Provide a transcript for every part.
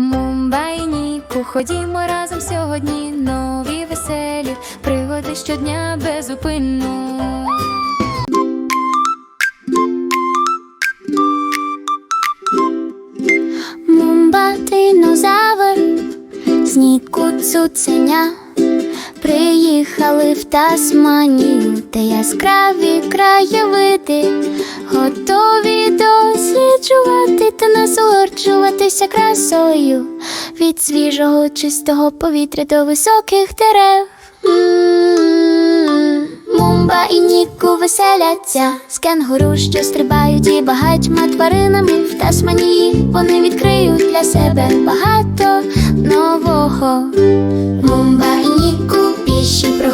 Мумба і Ніку, ходімо разом сьогодні. Нові веселі пригоди щодня безупинно. Мумба динозавр, з Ніку цуценя Приїхали в Тасманію, де яскраві краєвиди, готові досліджувати та насолоджуватися красою. Від свіжого чистого повітря до високих дерев. Мумба і Ніку веселяться з кенгуру, що стрибають і багатьма тваринами в Тасманії. Вони відкриють для себе багато нового. Мумба і Ніку, піші прогулянки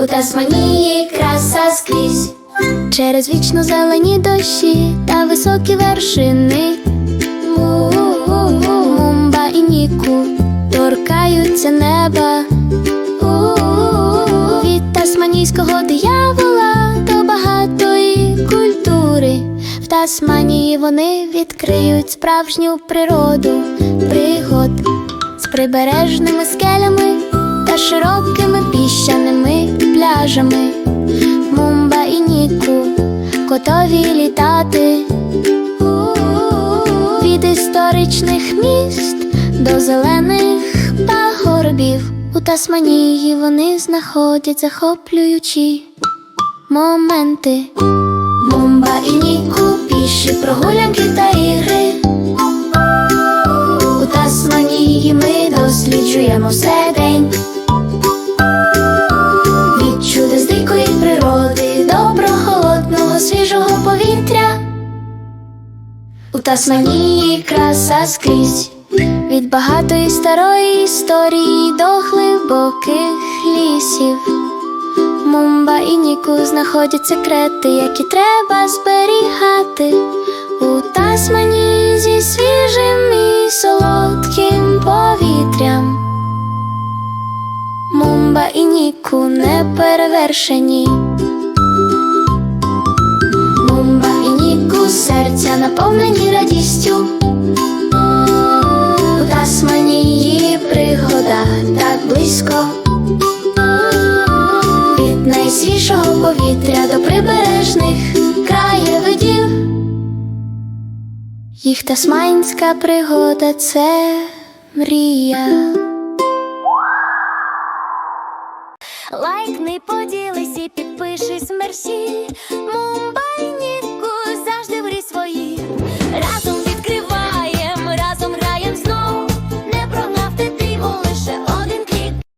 У Тасманії краса скрізь через вічно зелені дощі та високі вершини. Мумба і Ніку торкаються неба. Від тасманійського диявола до багатої культури. В Тасманії вони відкриють справжню природу пригод з прибережними скелями та піщаними пляжами. Мумба і Ніку готові літати від історичних міст до зелених пагорбів. У Тасманії вони знаходять захоплюючі моменти. Мумба і Ніку, піші прогулянки та ігри. Тасманії краса скрізь. Від багатої старої історії до глибоких лісів. Мумба і Ніку знаходять секрети, які треба зберігати. У Тасманії зі свіжим і солодким повітрям. Мумба і Ніку не перевершені. Мумба і Ніку серця наповнені так близько. Від найсвіжого повітря до прибережних краєвидів. Їх тасманська пригода це мрія. Лайкни, поділись і підпишись мерсі.